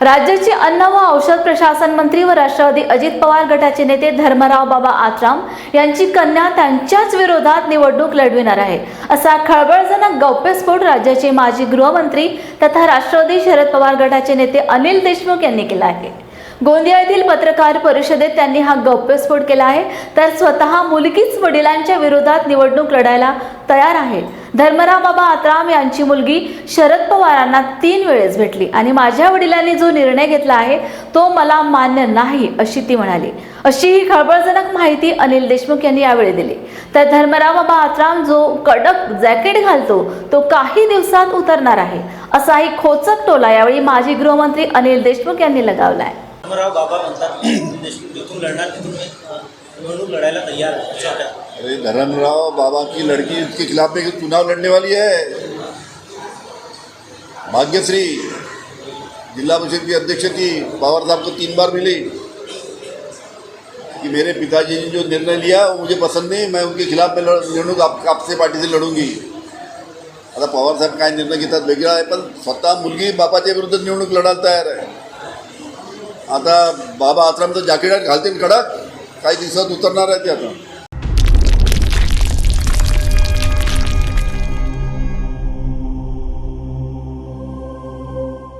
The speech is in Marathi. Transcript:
राज्याचे अन्न व औषध प्रशासन मंत्री व राष्ट्रवादी अजित पवार गटाचे नेते धर्मराव बाबा आत्राम यांची कन्या त्यांच्याच विरोधात निवडणूक लढविणार आहे. असा खळबळजनक गौप्यस्फोट राज्याचे माजी गृहमंत्री तथा राष्ट्रवादी शरद पवार गटाचे नेते अनिल देशमुख यांनी केला आहे. गोंदिया येथील पत्रकार परिषदेत त्यांनी हा गौप्यस्फोट केला आहे. तर स्वतः मुलगीच वडिलांच्या विरोधात निवडणूक लढायला तयार आहे. धर्मराव बाबा आत्राम यांची मुलगी शरद पवारांना तीन वेळेस भेटली आणि माझ्या वडिलांनी जो निर्णय घेतला आहे तो मला मान्य नाही अशी ती म्हणाली. अशी ही खळबळजनक माहिती अनिल देशमुख यांनी यावेळी दिली. तर धर्मराव बाबा आत्राम जो कडक जॅकेट घालतो तो काही दिवसात उतरणार आहे असाही खोचक टोला यावेळी माजी गृहमंत्री अनिल देशमुख यांनी लगावलाय. धर्मराव बाबा म्हणतात देशमुख जिथून लढणार तिथून निवडणूक लढायला तयार आहे अरे धर्मराव बाबा की लड़की उसके खिलाफ में चुनाव लड़ने वाली है। भाग्यश्री, जिला परिषद की अध्यक्ष थी पवार साहब को तीन बार मिली। कि मेरे पिताजी ने जो निर्णय लिया, वो मुझे पसंद नहीं, मैं उनके खिलाफ में लड़- निवडणूक आप, आपसे पार्टी से लढूँगी आता पवार साहेब काय निर्णय घेतात वेगळा आहे पण स्वतः मुलगी बापाच्या विरुद्ध निवडणूक लढायला तयार आहे आता बाबा आत्रामचं जॅकेट घालतील कडक काही दिवसात उतरणार आहे ते आता